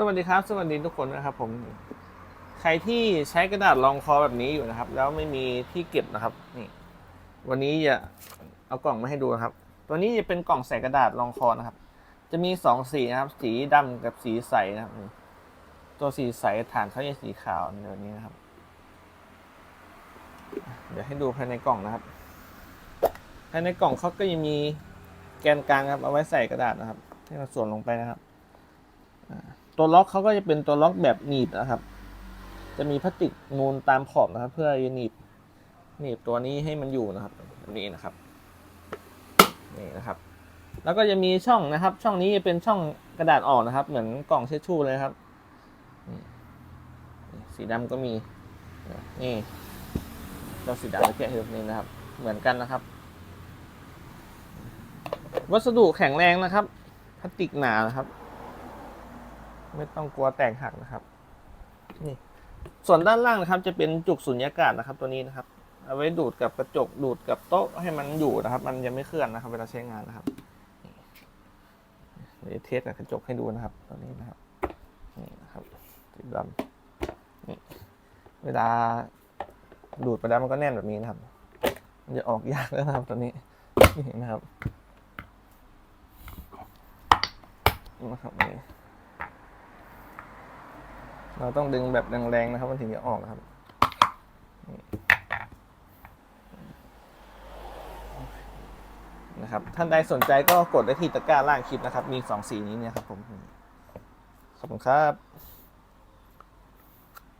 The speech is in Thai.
สวัสดีครับ สวัสดีทุกคนนะครับ ผมใครที่ใช้กระดาษรองคอแบบนี้อยู่นะครับ แล้วไม่มีที่เก็บนะครับนี่ วันนี้จะเอากล่องมาให้ดูนะครับ ตัวนี้จะเป็นกล่องใส่กระดาษรองคอนะครับ จะมีสองสีนะครับ สีดำกับสีใสนะครับ ตัวสีใสฐานเขาจะสีขาวในแบบนี้นะครับ เดี๋ยวให้ดูภายในกล่องนะครับ ภายในกล่องเขาก็ยังมีแกนกลางครับเอาไว้ใส่กระดาษนะครับ ให้เราส่วมลงไปนะครับอ่า ตัวล็อกเขาก็จะเป็นตัวล็อกแบบหนีบนะครับ จะมีพลาสติกนูนตามขอบนะครับ เพื่อจะหนีบหนีบตัวนี้ให้มันอยู่นะครับนี้นะครับนี่นะครับ แล้วก็จะมีช่องนะครับ ช่องนี้จะเป็นช่องกระดาษออกนะครับ เหมือนกล่องเช็ดชู่เลยครับนี่สีดำก็มีนี่เราสีดำจะแกะให้ดูนี่นะครับ เหมือนกันนะครับ วัสดุแข็งแรงนะครับพลาสติกหนานะครับ ไม่ต้องกลัวแตกหักนะครับ นี่ ส่วนด้านล่างนะครับ จะเป็นจุกสุญญากาศนะครับ ตัวนี้นะครับ เอาไว้ดูดกับกระจกดูดกับโต๊ะให้มันอยู่นะครับ มันจะไม่เคลื่อนนะครับเวลาใช้งานนะครับเดี๋ยวเทสกับกระจกให้ดูนะครับ ตัวนี้นะครับนี่นะครับสีดำนี่เวลาดูดไปแล้วมันก็แน่นแบบนี้นะครับ มันจะออกยากแล้วนะครับ ตัวนี้นี่นะครับนะครับนี่ เราต้องดึงแบบแรงๆนะครับ มันถึงจะออกนะครับนะครับท่านใดสนใจก็กดได้ที่ตะกร้าล่างคลิปนะครับ มีสองสีนี้เนี่ยครับผม ขอบคุณครับ